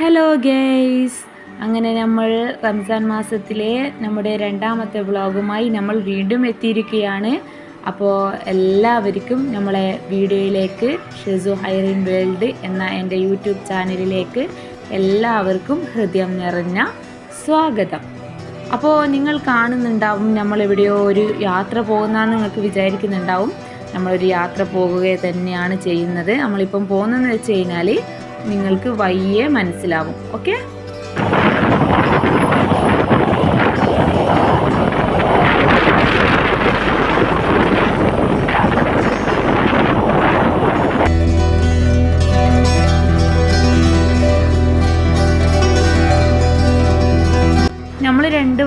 Hello guys അങ്ങനെ നമ്മൾ റംസാൻ മാസത്തിലെ നമ്മുടെ രണ്ടാമത്തെ വ്ളോഗുമായി നമ്മൾ വീണ്ടും എത്തിയിരിക്കുകയാണ്. അപ്പോൾ എല്ലാവർക്കും നമ്മളെ വീഡിയോയിലേക്ക് ഷെസു ഹൈറിൻ വേൾഡ് എന്ന എന്റെ യൂട്യൂബ് ചാനലിലേക്ക് എല്ലാവർക്കും ഹൃദയം നിറഞ്ഞ സ്വാഗതം. അപ്പോൾ നിങ്ങൾ കാണുന്നുണ്ടാവും നമ്മളെവിടെയോ ഒരു യാത്ര പോകുന്നതെന്ന് നിങ്ങൾക്ക് വിചാരിക്കുന്നുണ്ടാവും. നമ്മളൊരു യാത്ര പോകുക തന്നെയാണ് ചെയ്യുന്നത്. നമ്മളിപ്പം പോകുന്നതെന്ന് വെച്ച് കഴിഞ്ഞാൽ നിങ്ങൾക്ക് വയ്യേ മനസ്സിലാവും. ഓക്കെ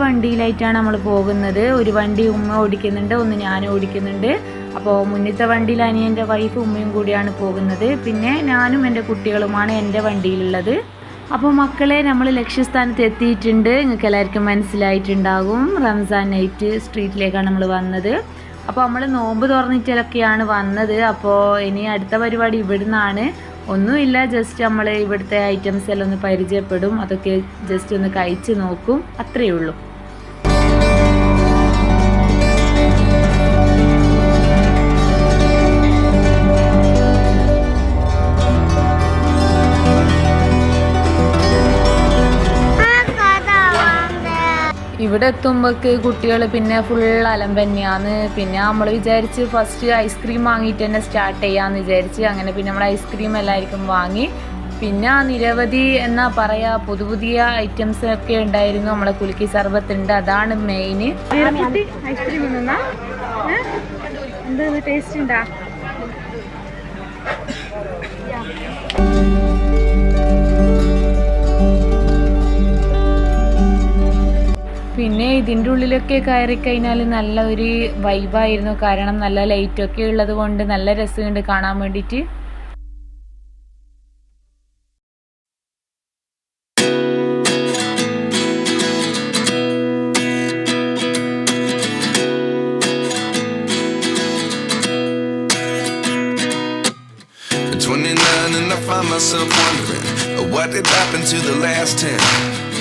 വണ്ടിയിലായിട്ടാണ് നമ്മൾ പോകുന്നത്. ഒരു വണ്ടി ഉമ്മ ഓടിക്കുന്നുണ്ട് ഒന്ന് ഞാൻ ഓടിക്കുന്നുണ്ട്. അപ്പോൾ മുന്നത്തെ വണ്ടിയിൽ അനിയന്റെ വൈഫ് ഉമ്മയും കൂടിയാണ് പോകുന്നത്. പിന്നെ ഞാനും എന്റെ കുട്ടികളുമാണ് എന്റെ വണ്ടിയിലുള്ളത്. അപ്പോൾ മക്കളെ നമ്മൾ ലക്ഷ്യസ്ഥാനത്ത് എത്തിയിട്ടുണ്ട്. നിങ്ങൾക്ക് എല്ലാവർക്കും മനസ്സിലായിട്ടുണ്ടാകും. റംസാൻ നൈറ്റ് സ്ട്രീറ്റിലേക്കാണ് നമ്മൾ വന്നത്. അപ്പോൾ നമ്മൾ നോമ്പ് തുറന്നിട്ടൊക്കെയാണ് വന്നത്. അപ്പോൾ ഇനി അടുത്ത പരിപാടി ഇവിടുന്നാണ്. ഒന്നുമില്ല ജസ്റ്റ് നമ്മൾ ഇവിടുത്തെ ഐറ്റംസ് എല്ലാം ഒന്ന് പരിചയപ്പെടും. അതൊക്കെ ജസ്റ്റ് ഒന്ന് കഴിച്ച് നോക്കും. അത്രയേ ഉള്ളൂ. ഇവിടെ എത്തുമ്പോക്ക് കുട്ടികൾ പിന്നെ ഫുൾ അലം തന്നെയാണ് പിന്നെ നമ്മൾ വിചാരിച്ച് ഫസ്റ്റ് ഐസ്ക്രീം വാങ്ങിയിട്ട് തന്നെ സ്റ്റാർട്ട് ചെയ്യാന്ന് വിചാരിച്ച് അങ്ങനെ പിന്നെ നമ്മൾ ഐസ്ക്രീം എല്ലാവർക്കും വാങ്ങി. പിന്നെ നിരവധി എന്നാ പറയാ പുതു പുതിയ ഐറ്റംസ് ഒക്കെ ഉണ്ടായിരുന്നു. നമ്മളെ കുലുക്കി സർബത്ത് ഉണ്ട് അതാണ് മെയിൻ ഐസ്ക്രീം എന്താ ടേസ്റ്റ് ഉണ്ടാ? പിന്നെ ഇതിന്റെ ഉള്ളിലൊക്കെ കയറി കഴിഞ്ഞാൽ നല്ല ഒരു വൈബായിരുന്നു കാരണം നല്ല ലൈറ്റൊക്കെ ഉള്ളത് കൊണ്ട് നല്ല രസമുണ്ട് കാണാൻ വേണ്ടിയിട്ട് At 29 and I myself wondering what did happen to the last 10.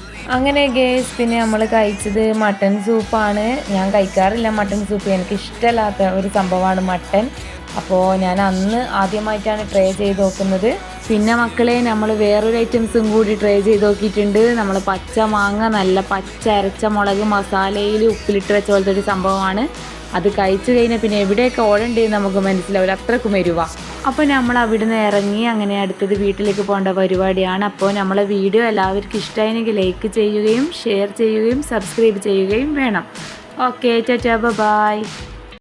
അങ്ങനെ ഗേസ് പിന്നെ നമ്മൾ കഴിച്ചത് മട്ടൻ സൂപ്പാണ് ഞാൻ കഴിക്കാറില്ല മട്ടൻ സൂപ്പ് എനിക്ക് ഇഷ്ടമല്ലാത്ത ഒരു സംഭവമാണ് മട്ടൻ അപ്പോൾ ഞാൻ അന്ന് ആദ്യമായിട്ടാണ് ട്രൈ ചെയ്ത് നോക്കുന്നത്. പിന്നെ മക്കളെ നമ്മൾ വേറൊരു ഐറ്റംസും കൂടി ട്രൈ ചെയ്ത് നോക്കിയിട്ടുണ്ട്. നമ്മൾ പച്ച മാങ്ങ നല്ല പച്ച അരച്ച മുളക് മസാലയിൽ ഉപ്പിലിട്ട് വെച്ച പോലത്തെ ഒരു സംഭവമാണ്. അത് കഴിച്ചു കഴിഞ്ഞാൽ പിന്നെ എവിടെയൊക്കെ ഓടണ്ടേന്ന് നമുക്ക് മനസ്സിലാവില്ല. അത്രക്കും വരുവാ അപ്പോൾ നമ്മൾ അവിടുന്ന് ഇറങ്ങി അങ്ങനെ അടുത്തത് വീട്ടിലേക്ക് പോകേണ്ട പരിപാടിയാണ്. അപ്പോൾ നമ്മളെ വീഡിയോ എല്ലാവർക്കും ഇഷ്ടമായെങ്കിൽ ലൈക്ക് ചെയ്യുകയും ഷെയർ ചെയ്യുകയും സബ്സ്ക്രൈബ് ചെയ്യുകയും വേണം. Okay tata bye